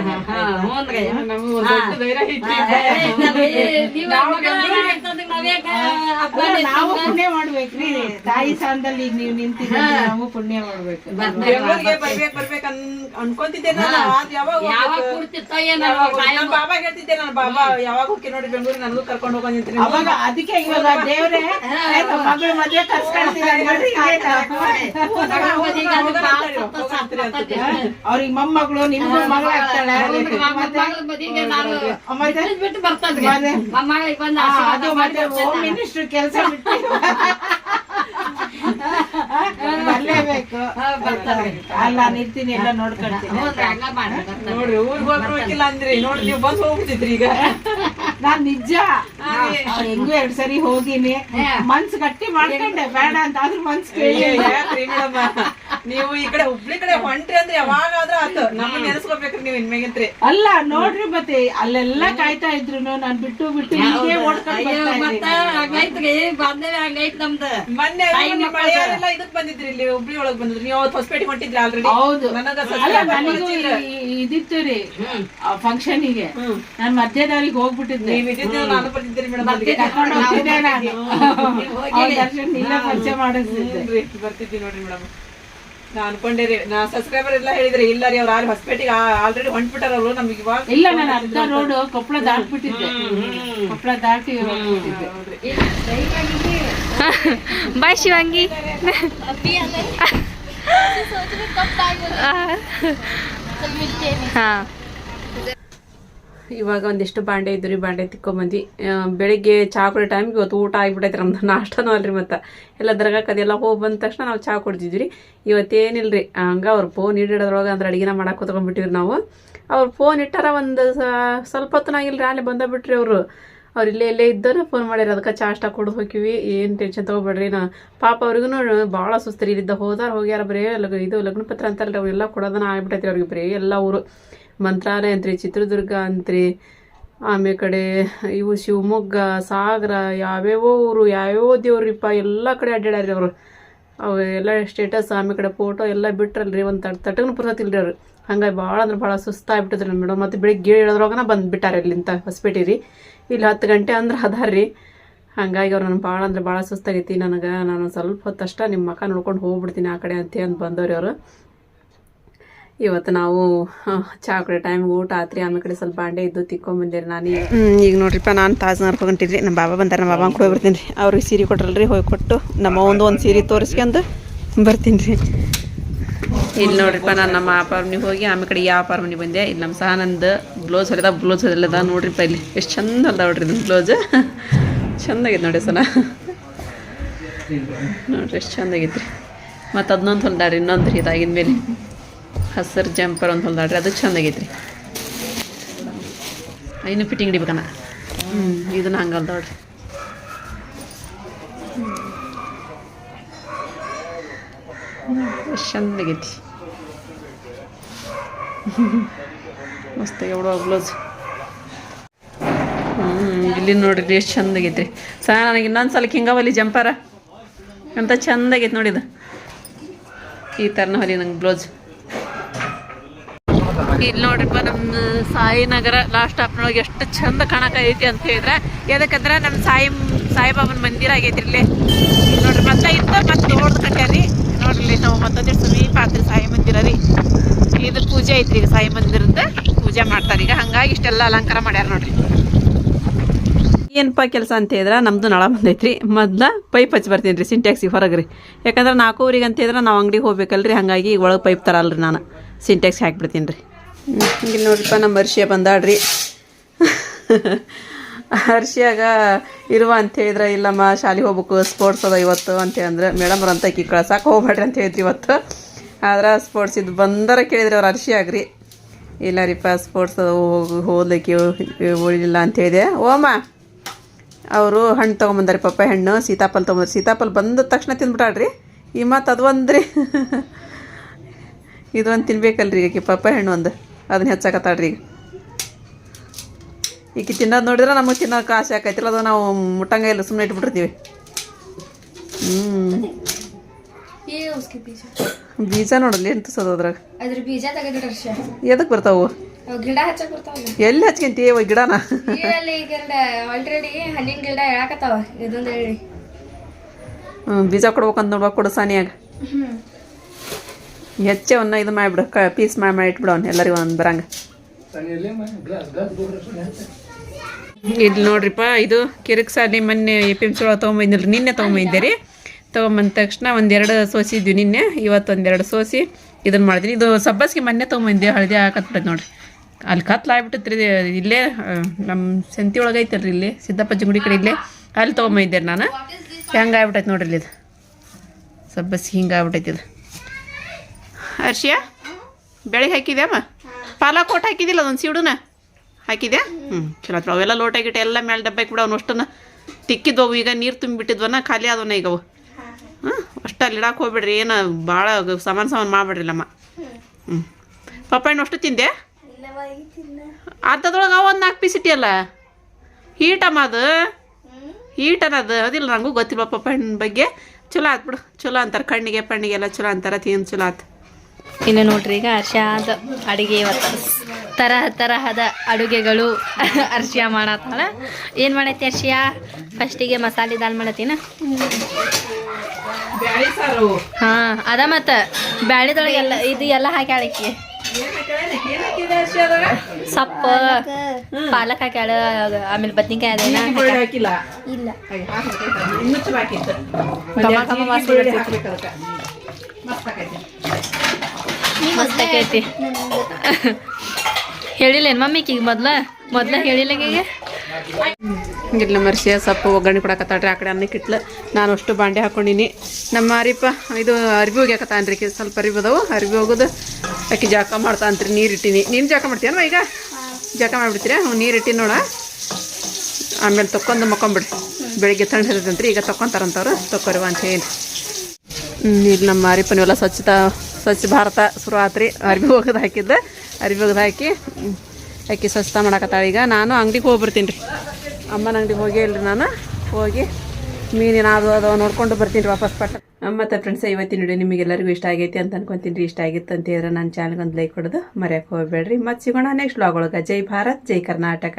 ನಾವ್ ಏ, ನೀವ್ ಮಾಡ್ಬೇಕ್ರಿ ತಾಯಿ ಸ್ಥಾನದಲ್ಲಿ ಈಗ ನೀವು ನಿಂತಿದ್ರೆ ನಾವು ಪುಣ್ಯ ಮಾಡ್ಬೇಕು ಬೆಂಗಳೂರಿಗೆ ಬರ್ಬೇಕು ಬರ್ಬೇಕು ಅನ್ ಅನ್ಕೊಂತಿದ್ದೆ ನಾನು ಅದ್ ಯಾವಾಗ ಯಾವಾಗ ಹೋಗ್ಬೇಕು? ಕೂಡ್ತಿತ್ತೋ ಏನೋ ನಮ್ಮ ಬಾಬಾ ಹೇಳ್ತಿದ್ದೆ ನಾನು ಬಾಬಾ ಯಾವಾಗ ಹೋಗಿ ನೋಡಿ ಬೆಂಗಳೂರಿಗೆ ನನಗೂ ಕರ್ಕೊಂಡು ಅವಾಗ ಅದಕ್ಕೆ ಇವಾಗ ದೇವ್ರೆ ಮಗಳ ಮದ್ವೆ. ಅವ್ರಿಗೆ ಮೊಮ್ಮಗಳು ನಿಮ್ಮ ಮಗಳ ಆಗ್ತಾಳೆ ಬಿಟ್ಟು ಹಾ, ಅದು ಮತ್ತೆ ಹೋಮ್ ಮಿನಿಸ್ಟರ್ ಕೆಲಸ ಬಿಟ್ಟು ಬರ್ಲೇಬೇಕು. ಹಾ, ಬರ್ತಾರೆ. ಅಲ್ಲ ನಿರ್ತೀನಿ ಎಲ್ಲ ನೋಡ್ಕೊಳ್ತೀನಿ. ನೋಡ್ರಿ ಊರಿಗೆ ಹೋಗ್ಬೇಕಿಲ್ಲ ಅಂದ್ರಿ ನೋಡ್ರಿ ನೀವು ಬಂದು ಹೋಗ್ತಿದ್ರಿ ಈಗ. ನಾನ್ ನಿಜ. ಹೆಂಗೂ ಎರಡ್ ಸರಿ ಹೋಗಿನಿ. ಮನ್ಸ್ ಗಟ್ಟಿ ಮಾಡ್ಕೊಂಡೆ ಬೇಡ ಅಂತ. ಆದ್ರೂ ಮನ್ಸ್ ಕೇಳಿ ಯಾಕ್ರಿ ಮೇಡಮ್ಮ? ನೀವು ಈ ಕಡೆ ಹುಬ್ಳಿ ಕಡೆ ಹೊಂಟ್ರಿ ಅಂದ್ರೆ ಯಾವಾಗಾದ್ರೂ ಆತು ನಮ್ಮನ್ನ ನೆನೆಸ್ಕೋಬೇಕ್ರಿ ನೀವು ಇನ್ಮೇಗಂತ್ರಿ. ಅಲ್ಲ ನೋಡ್ರಿ ಮತ್ತೆ ಅಲ್ಲೆಲ್ಲ ಕಾಯ್ತಾ ಇದ್ರು ನಾನ್ ಬಿಟ್ಟು ಬಿಟ್ಟು ಹೀಗೆ ಮೊನ್ನೆ. ಮಳೆಯಾರೆಲ್ಲ ಇದಕ್ ಬಂದಿದ್ರಿ ಇಲ್ಲಿ ಹುಬ್ಳಿ ಒಳಗ್ ಬಂದಿದ್ರಿ. ನೀವು ಅವತ್ತು ಹೊಸಪೇಟೆ ಹೊಂಟಿದ್ರಿ ಆಲ್ರೆಡಿ ಹೌದು. ಇದಿತ್ತು ರೀ ಫಂಕ್ಷನ್ಗೆ. ನಾನ್ ಮಧ್ಯದಾರಿಗೆ ಹೋಗ್ಬಿಟ್ಟಿದ್ದೆ. ನೀವ್ ಇದ್ದಿದ್ದು ನಾನು ಬರ್ತಿದ್ದೀರಿ ಮೇಡಮ್ ದರ್ಶನ್ ಇಲ್ಲ ಪರಿಚಯ ಮಾಡಿಸ್ತಿದ್ದೆ. ಬರ್ತಿದ್ದೀನಿ ನೋಡ್ರಿ ಮೇಡಮ್. ನಾ ಅನ್ಕೊಂಡೆ ರೀ ನಾ ಸಬ್ಸ್ಕ್ರೈಬರ್ ಎಲ್ಲ ಹೇಳಿದ್ರಿ ಇಲ್ಲ ರೀ ಅವ್ರು ಆರು ಹೊಸಪೇಟೆಗೆ ಆಲ್ರೆಡಿ ಹೊಂಟ್ಬಿಟ್ಟಾರ ಅವರು ನಮ್ಗೆ ಇವಾಗ ಇಲ್ಲ ನಾನು ಅರ್ಧ ರೋಡ್ ಕೊಪ್ಪಳ ದಾಟ್ಬಿಟ್ಟಿದ್ದೆ ಕೊಪ್ಪಳ ದಾಟಿ ಬಾಯ್ ಶಿವಂಗಿ ಹಾಂ ಇವಾಗ ಒಂದಿಷ್ಟು ಬಾಂಡೆ ಇದ್ರಿ ಬಾಂಡೆ ತಿಕ್ಕೊಂಬಂದು ಬೆಳಿಗ್ಗೆ ಚಹಾ ಕೊಡೋ ಟೈಮ್ಗೆ ಇವತ್ತು ಊಟ ಆಗಿಬಿಟ್ಟೈತೆ ನಮ್ದು, ನಾಷ್ಟನೂ ಅಲ್ರಿ ಮತ್ತು. ಎಲ್ಲ ದರ್ಗಾಕ್ಕೆ ಅದೆಲ್ಲ ಹೋಗಿ ಬಂದ ತಕ್ಷಣ ನಾವು ಚಹಾ ಕೊಡ್ತಿದ್ವಿ ರೀ ಇವತ್ತೇನಿಲ್ಲ ರೀ ಹಂಗೆ ಅವ್ರು ಫೋನ್ ಇಡೋದ್ರೊಳಗೆ ಅಂದ್ರೆ ಅಡುಗೆನ ಮಾಡಕ್ಕೆ ಕೂತ್ಕೊಂಡ್ಬಿಟ್ಟಿವ್ರಿ ನಾವು. ಅವ್ರು ಫೋನ್ ಇಟ್ಟಾರ ಒಂದು ಸ್ವಲ್ಪ ಹೊತ್ತನಾಗಿಲ್ಲ ರೀ ಅಲ್ಲಿ ಬಂದಬಿಟ್ರಿ ಅವರು. ಅವ್ರು ಇಲ್ಲೇ ಇಲ್ಲೇ ಇದ್ದರೆ ಫೋನ್ ಮಾಡ್ಯಾರ, ಅದಕ್ಕೆ ಚಾ ಅಷ್ಟ ಕುಡ್ದು ಹೋಗಿವಿ ಏನು ಟೆನ್ಷನ್ ತೊಗೊಬೇಡ್ರಿ, ನಾ, ಪಾಪ ಅವ್ರಿಗೂ ಭಾಳ ಸುಸ್ತ್ರಿ, ಇಲ್ಲಿದ್ದ ಹೋದಾರ ಹೋಗ್ಯಾರ ಬರೀ ಲಗ್, ಇದು ಲಗ್ನ ಪತ್ರ ಅಂತಾರಲ್ಲ ಎಲ್ಲ ಕೊಡೋದನ್ನ ಆಗ್ಬಿಟ್ಟೈತಿ ಅವ್ರಿಗೆ ಬರೀ ಎಲ್ಲ ಊರು. ಮಂತ್ರಾಲಯ ಅಂತ್ರಿ ಚಿತ್ರದುರ್ಗ ಅಂತ್ರಿ, ಆಮೇಲೆ ಕಡೆ ಇವು ಶಿವಮೊಗ್ಗ, ಸಾಗರ, ಯಾವ್ಯಾವೋ ಊರು, ಯಾವ್ಯಾವೋ ದೇವ್ರಿಪ್ಪ, ಎಲ್ಲ ಕಡೆ ಅಡ್ಡಾಡ್ಯಾರ ಅವರು. ಅವು ಎಲ್ಲ ಸ್ಟೇಟಸ್ ಆಮೇಲೆ ಕಡೆ ಫೋಟೋ ಎಲ್ಲ ಬಿಟ್ರಲ್ರಿ, ಒಂದು ತಟ್ ತಟಗನು ಪುರ್ತತಿಲ್ರಿ ಅವ್ರು. ಹಂಗಾಗಿ ಭಾಳ ಅಂದ್ರೆ ಭಾಳ ಸುಸ್ತಾಗ್ಬಿಟ್ಟಿದ್ರಿ ಮೇಡಮ್. ಮತ್ತು ಬೆಳಿಗ್ಗೆ ಹೇಳೋದ್ರೊಳಗನ ಬಂದು ಬಿಟ್ಟಾರೆ ಇಲ್ಲಿಂದ ಹೊಸಪೇಟೆ ರೀ. ಇಲ್ಲಿ ಹತ್ತು ಗಂಟೆ ಅಂದ್ರೆ ಅದಾರ್ರಿ ಹಾಗಾಗಿ ಅವ್ರು ನನಗೆ ಭಾಳ ಅಂದ್ರೆ ಭಾಳ ಸುಸ್ತಾಗೈತಿ. ನನಗೆ ನಾನು ಸ್ವಲ್ಪ ಹೊತ್ತಷ್ಟ ನಿಮ್ಮ ಮಕ್ಕ ನೋಡ್ಕೊಂಡು ಹೋಗ್ಬಿಡ್ತೀನಿ ಆ ಕಡೆ ಅಂತ ಅಂದು ಬಂದವ್ರಿ ಅವರು ಇವತ್ತು ನಾವು ಚಾಕ್ಲೇಟ್ ಟೈಮ್ ಊಟ ಆತ್ರಿ. ಆಮೇಲೆ ಕಡೆ ಸ್ವಲ್ಪ ಬಾಂಡೆ ಇದ್ದು ತಿಕ್ಕೊಂಬಂದಿರಿ ನಾನು ಈಗ. ನೋಡ್ರಿಪ್ಪ ನಾನು ತಾಜ್ ಹೊಂಟಿದ್ರಿ ನಮ್ಮ ಬಾಬಾ ಬಂದಾರ ನಮ್ಮ ಬಾಬಾ ಕೂಡ ಬರ್ತೀನಿ. ರೀ ಅವ್ರಿಗೆ ಸೀರೆ ಕೊಟ್ರಲ್ರಿ ಹೋಗಿ ಕೊಟ್ಟು ನಮ್ಮ ಒಂದು ಒಂದು ಸೀರೆ ತೋರಿಸ್ಕೊಂಡು ಬರ್ತೀನಿ ರೀ. ಇಲ್ಲಿ ನೋಡ್ರಿಪ್ಪ ನಾನು ನಮ್ಮ ಆ ಮನೆಗೆ ಹೋಗಿ ಆಮೇಲೆ ಕಡೆ ಯಾವ ಪಾರ್ಮನಿ ಬಂದೆ. ಇಲ್ಲಿ ನಮ್ಮ ಸಹನಂದು ಬ್ಲೌಸ್ ಹೊಲಿದ ಬ್ಲೌಸ್ ಹೊಲಿದ ನೋಡ್ರಿಪ್ಪ ಇಲ್ಲಿ. ಎಷ್ಟು ಚಂದ ಹೊಲ್ದ ನೋಡ್ರಿ ಇದು ಬ್ಲೌಸ್ ಚಂದಾಗಿತ್ತು ನೋಡಿ ಸನ. ನೋಡ್ರಿ ಎಷ್ಟು ಚಂದಾಗೈತ್ರಿ ಮತ್ತು ಅದನ್ನೊಂದು ಹೊಲ್ದಾಡ್ರಿ ಇನ್ನೊಂದು ರೀ ಮೇಲೆ ಹಸಿರು ಜಂಪರ್ ಒಂದು ಹೊಲ್ದಾಡ್ರಿ. ಅದು ಚಂದಾಗೈತ್ರಿ ಇನ್ನು ಫಿಟ್ಟಿಂಗ್ ಹಿಡಿಬೇಕನ? ಹ್ಞೂ ಇದನ್ನ ಹಂಗೆ ಹೊಲ್ದಾಡ್ರಿ. ಎಷ್ಟು ಚಂದಾಗೈತಿ ಮಸ್ತ್ ಎವಡೋ ಬ್ಲೌಸ್ ಹ್ಞೂ ಇಲ್ಲಿ ನೋಡ್ರಿ ಎಷ್ಟು ಚಂದಾಗೈತ್ರಿ ಸಾ ನನಗೆ ಇನ್ನೊಂದು ಸಲಕ್ಕೆ ಹಿಂಗ ಜಂಪಾರ. ಜಂಪರ ಅಂತ ಚಂದಾಗೈತೆ ನೋಡಿದ ಈ ಥರನ ಹೊಲಿ ನಂಗೆ ಬ್ಲೌಸ್ ಇಲ್ಲಿ ನೋಡ್ರಿಪ್ಪ ನಮ್ಮ ಸಾಯಿನಗರ ಲಾಸ್ಟ್ ಸ್ಟಾಪ್ನೊಳಗೆ ಎಷ್ಟು ಚಂದ ಕಾಣಕೈತಿ ಅಂತ ಹೇಳಿದ್ರೆ, ಯಾಕಂದ್ರೆ ನಮ್ಮ ಸಾಯಿ, ಸಾಯಿಬಾಬನ ಮಂದಿರ ಆಗೈತಿ ಇಲ್ಲಿ. ನೋಡ್ರಿ, ಮತ್ತೆ ಇಂತ ಮತ್ತೆ ದೊಡ್ಡದು ಕಟ್ಟ್ಯಾರಿ ನೋಡ್ರಿ, ನಾವು ಮತ್ತೊಂದು ಸಮೀಪ ಆತ್ರಿ ಸಾಯಿ ಮಂದಿರ ರೀ. ಇದು ಪೂಜೆ ಐತ್ರಿ ಈಗ ಸಾಯಿ ಮಂದಿರದ ಪೂಜೆ ಮಾಡ್ತಾರೆ ಈಗ. ಹಂಗಾಗಿ ಇಷ್ಟೆಲ್ಲ ಅಲಂಕಾರ ಮಾಡ್ಯಾರ ನೋಡ್ರಿ. ಏನಪ್ಪ ಕೆಲಸ ಅಂತ ಹೇಳಿದ್ರೆ ನಮ್ಮದು ನಳ ಬಂದೈತ್ರಿ ಮೊದ್ಲು ಪೈಪ್ ಹಚ್ಚಿ ಬರ್ತೀನಿ ರೀ, ಸಿಂಟ್ಯಾಕ್ಸಿಗೆ ಹೊರಗೆ ರೀ. ಯಾಕಂದ್ರೆ ನಾಲ್ಕೂರಿಗೆ ಅಂತ ಹೇಳಿದ್ರೆ ನಾವು ಅಂಗಡಿಗೆ ಹೋಗ್ಬೇಕಲ್ರಿ, ಹಾಗಾಗಿ ಒಳಗೆ ಪೈಪ್ ತರಲ್ರಿ ನಾನು. ಸಿಂಟ್ಯಾಕ್ಸ್ ಹಾಕಿಬಿಡ್ತೀನಿ ರೀ. ಇಲ್ಲಿ ನೋಡ್ರಿಪ್ಪ, ನಮ್ಮ ಹರ್ಷಿಯ ಬಂದಾಡ್ರಿ ಹರ್ಷಿಯಾಗ, ಇರುವ ಅಂತ ಹೇಳಿದ್ರೆ, ಇಲ್ಲಮ್ಮ, ಶಾಲೆಗೆ ಹೋಗ್ಬೇಕು ಸ್ಪೋರ್ಟ್ಸ್ ಅದ ಇವತ್ತು ಅಂತ ಅಂದ್ರೆ ಮೇಡಮ್ ಅಂತ ಆಕಿ ಕಳ್ಸಕ್ಕೆ ಹೋಗ್ಬೇಡ್ರಿ ಅಂತ ಹೇಳಿದ್ರಿ ಇವತ್ತು. ಆದ್ರೆ ಸ್ಪೋರ್ಟ್ಸ್ ಇದು ಬಂದರ ಕೇಳಿದ್ರಿ ಅವ್ರು ಹರ್ಷಿಯಾಗ್ರಿ ಇಲ್ಲ ರೀಪ್ಪ ಸ್ಪೋರ್ಟ್ಸ್ ಹೋಗಿ ಹೋಗ್ಲಿಕ್ಕೆ ಉಳಿಲಿಲ್ಲ ಅಂತ ಹೇಳಿದೆ. ಓಮ್ಮ, ಅವರು ಹಣ್ಣು ತೊಗೊಂಬಂದಾರಿ ಪಪ್ಪ ಹಣ್ಣು, ಸೀತಾಫಲ ತೊಗೊಂಬಂದ್ರಿ ಸೀತಾಫಲ ಬಂದ ತಕ್ಷಣ ತಿಂದ್ಬಿಟ್ಟಾಡ್ರಿ ಈ ಮತ್ತು ಅದು ಒಂದು ತಿನ್ಬೇಕಲ್ರಿ ಈಗ ಪಪ್ಪ ಹಣ್ಣು ಒಂದು. ಅದನ್ನ ಹೆಚ್ಚಾಕತ್ತಾಳ್ರಿ ಈಗ. ಈಕೆ ತಿನ್ನೋದು ನೋಡಿದ್ರೆ ನಮಗೆ ತಿನ್ನೋಕೆ ಆಸೆ ಆಕೈತಿಲ್ಲ ಅದು ನಾವು ಮುಟ್ಟಂಗ ಇಲ್ಲ ಸುಮ್ಮನೆ ಇಟ್ಬಿಟ್ಟಿರ್ತೀವಿ. ಹ್ಞೂ ಬೀಜ. ನೋಡಲಿ ಎಂತ ಸದ ಅದ್ರಾಗ? ಎದಕ್ಕೆ ಬರ್ತಾವು? ಅವ್ ಗಿಡ ಹಚ್ಚಕ್ ಬರ್ತಾವಲ್ಲ ಎಲ್ಲಿ ಹಚ್ಕೊಂತೀವಿ ಅವ ಗಿಡನ? ಇಲ್ಲಿ ಗಿಡ ಆಲ್ರೆಡಿ ಹಣ್ಣಿನ ಗಿಡ ಹೇಳಾಕತ್ತಾವ ಇದೊಂದು ಹೇಳಿ. ಹ್ಞೂ ಬೀಜ ಕೊಡ್ಬೇಕಂತ ನೋಡ್ಬೇಕು ಕೊಡು ಸಾನಿಯಾಗ. ಹೆಚ್ಚೆ ಅವನ್ನ ಇದು ಮಾಡಿಬಿಡು, ಕ ಪೀಸ್ ಮಾಡಿ ಮಾಡಿ ಇಟ್ಬಿಡು ಅವ್ನು ಎಲ್ಲರಿಗೂ ಒಂದು ಬರಂಗ. ಇಲ್ಲಿ ನೋಡ್ರಿಪ್ಪ, ಇದು ಕಿರಿಕ್ ಸಾಲಿ ಮೊನ್ನೆ ಎ ಪಿ ಎಂ ಸಿ ಒಳಗೆ ತೊಗೊಂಬಂದಿಲ್ಲ ನಿನ್ನೆ ತೊಗೊಂಬಂದಿದ್ದೆ ರೀ. ತೊಗೊಂಬಂದ ತಕ್ಷಣ ಒಂದೆರಡು ಸೋಸಿದ್ವಿ ನಿನ್ನೆ, ಇವತ್ತು ಒಂದೆರಡು ಸೋಸಿ ಇದನ್ನು ಮಾಡಿದ್ರಿ ಇದು ಸಬ್ಬಸ್ಗೆ ಮೊನ್ನೆ ತೊಗೊಂಬಂದಿ ಹಳದಿ ಹಾಕತ್ಬಿಟ್ಟೈತೆ ನೋಡ್ರಿ. ಅಲ್ಲಿ ಕತ್ಲು ಆಗ್ಬಿಟ್ಟಿತ್ರಿ ರೀ ಇಲ್ಲೇ ನಮ್ಮ ಸಂತಿ ಒಳಗೆ ಐತಲ್ರಿ ಇಲ್ಲಿ ಸಿದ್ದಪ್ಪ ಗುಡಿ ಕಡೆ ಇಲ್ಲೇ. ಅಲ್ಲಿ ತೊಗೊಂಬಂದಿದ್ದೆ ನಾನು. ಹೆಂಗೆ ಆಗ್ಬಿಟ್ಟೈತೆ ನೋಡ್ರಿ ಇಲ್ಲಿ ಇದು? ಸಬ್ಬಸ್ಗೆ ಹಿಂಗೆ ಆಗ್ಬಿಟ್ಟೈತೆ ಇದು. ಹರ್ಷಿಯಾ ಬೆಳಗ್ಗೆ ಹಾಕಿದ್ಯಾಮ ಪಾಲಕ್ ಕೋಟ್ ಹಾಕಿದಿಲ್ಲ ಅದೊಂದು ಸೀಡುನ? ಹಾಕಿದ್ಯಾ? ಹ್ಞೂ ಚಲೋ ಆಯ್ತು ಅವೆಲ್ಲ ಲೋಟ ಗಿಟ ಎಲ್ಲ ಮೇಲೆ ಡಬ್ಬ ಹಾಕಿಬಿಡ ಅವ್ನು ಅಷ್ಟನ್ನು ತಿಕ್ಕಿದ್ವು ಈಗ ನೀರು ತುಂಬಿಬಿಟ್ಟಿದ್ವನ ಖಾಲಿ ಆದವನ ಈಗ ಹಾಂ ಅಷ್ಟು ಅಲ್ಲಿ ಇಡಕ್ಕೆ ಹೋಗ್ಬಿಡ್ರಿ. ಏನು ಭಾಳ ಸಮಾನ ಸಾಮಾನು ಮಾಡ್ಬಿಡ್ರಿಲ್ಲಮ್ಮ. ಹ್ಞೂ ಪಪ್ಪಾಯಿನ ಅಷ್ಟು ತಿಂದೆ ಅದ್ರೊಳಗೆ ಅವ ಒಂದು ನಾಲ್ಕು ಪೀಸ್ ಇಟ್ಟಿಯಲ್ಲ? ಹೀಟಮ್ಮ ಅದು? ಹೀಟ್ ಅನ್ನೋದು ಅದಿಲ್ಲ ನನಗೂ ಗೊತ್ತಿಲ್ಲ ಪಪ್ಪಾಯಿನ ಬಗ್ಗೆ? ಚಲೋ ಆತ್ ಬಿಡು. ಚಲೋ ಅಂತಾರೆ. ಕಣ್ಣಿಗೆ ಪಣ್ಣಿಗೆ ಎಲ್ಲ ಚಲೋ ಅಂತಾರೆ, ತಿಂದು ಚಲೋ ಆತು. ಇನ್ನು ನೋಡ್ರಿ ಈಗ ಅರ್ಷಾದ ಅಡುಗೆ ಇವತ್ತು. ತರಹ ತರಹದ ಅಡುಗೆಗಳು ಅರ್ಷಿಯ ಮಾಡತ್ತಾಳ. ಏನು ಮಾಡೈತಿ ಅರ್ಷಿಯ ಫಸ್ಟಿಗೆ ಮಸಾಲೆ ದಾಲ್ ಮಾಡತ್ತೀನ? ಹಾಂ ಅದ ಮತ್ತು ಬ್ಯಾಳಿದೊಳಗೆ ಎಲ್ಲ ಇದು ಎಲ್ಲ ಹಾಕಿ ಆಳಿಕೆ ಸೊಪ್ಪ ಪಾಲಕ್. ಹಾಕ್ಯಾಳ ಆಮೇಲೆ ಬದ್ನಿಕಾಯಿ ಅದೇನ ಹಾಕಿಲ್ಲ? ಮಸ್ತ್ ಆಕೈತಿ. ಹೇಳಿಲ್ಲೇನು ಮಮ್ಮಿಗೆ ಮೊದ್ಲ? ಮೊದ್ಲ ಹೇಳಿಲ್ಲ ಈಗ? ಗಿಡ್ಲ ಮರ್ಸಿಯ ಸೊಪ್ಪು ಒಗ್ಗರಣೆ ಕೊಡಕತ್ತಾಳ್ರಿ ಆ ಕಡೆ ಅನ್ನಕ್ಕೆ ಇಟ್ಲ. ನಾನು ಅಷ್ಟು ಬಾಂಡೆ ಹಾಕೊಂಡಿನಿ. ನಮ್ಮ ಅರಿಪ ಇದು ಅರ್ಬಿ ಹೋಗ್ಯಾಕತ್ತಾನ್ರಿ ಸ್ವಲ್ಪ ಅರಿವಿ ಅದಾವು. ಅರ್ಬಿ ಹೋಗೋದು ಅಕ್ಕಿ ಜಾಕ ಮಾಡ್ತಾನ್ರಿ ನೀರು ಇಟ್ಟಿನಿ. ನೀನು ಜಾಕ ಮಾಡ್ತೀಯಲ್ವ ಈಗ? ಜಾಕ ಮಾಡಿಬಿಡ್ತೀರಾ? ಹ್ಞೂ ನೀರು ಇಟ್ಟಿನಿ ನೋಡ. ಆಮೇಲೆ ತೊಕೊಂಡು ಮಕ್ಕೊಂಬಿಡ್ರಿ ಬೆಳಿಗ್ಗೆ ತಣ್ಣ ಇರ್ತೈತಂತ್ರಿ ಈಗ ತೊಕೊಂತಾರಂತವ್ರು ತೊಕೊರಿವ ಅಂತ ಹೇಳಿ. ನೀರು ನಮ್ಮ ನಮ್ಮ ಅರಿಪನೆಲ್ಲ ಸ್ವಚ್ಛತಾ ಸ್ವಚ್ಛ ಭಾರತ ಶುರು ಆತ್ರಿ. ಅರ್ಬಿ ಒಗೆದು ಹಾಕಿದ್ದೆ. ಅರ್ಬಿ ಒಗೆದು ಹಾಕಿ ಹಾಕಿ ಸ್ವಚ್ಛ ಮಾಡಕತ್ತಾಳೆ. ಈಗ ನಾನು ಅಂಗಡಿಗೆ ಹೋಗ್ಬಿಡ್ತೀನಿ ರೀ. ಅಮ್ಮನ ಅಂಗಡಿಗೆ ಹೋಗಿ ಇಲ್ರಿ ನಾನು. ಹೋಗಿ ಮೀನಿನ ಅದು ಅದು ನೋಡ್ಕೊಂಡು ಬರ್ತೀನಿ ರೀ ವಾಪಸ್ ಪಟ್ಟ. ಮತ್ತು ಫ್ರೆಂಡ್ಸ್ ಇವತ್ತಿನ ನೋಡಿ ನಿಮಗೆಲ್ಲರಿಗೂ ಇಷ್ಟ ಆಗೈತಿ ಅಂತ ಅನ್ಕೊತೀನಿ ರೀ. ಇಷ್ಟ ಆಗಿತ್ತು ಅಂತ ಹೇಳಿದ್ರೆ ನನ್ನ ಚಾನಲ್ಗೆ ಒಂದು ಲೈಕ್ ಕೊಡೋದು ಮರ್ಯಾಕೆ ಹೋಗಬೇಡ್ರಿ. ಮತ್ತು ಸಿಗೋಣ ನೆಕ್ಸ್ಟ್ ವ್ಲಾಗ್ ಒಳಗೆ. ಜೈ ಭಾರತ್, ಜೈ ಕರ್ನಾಟಕ.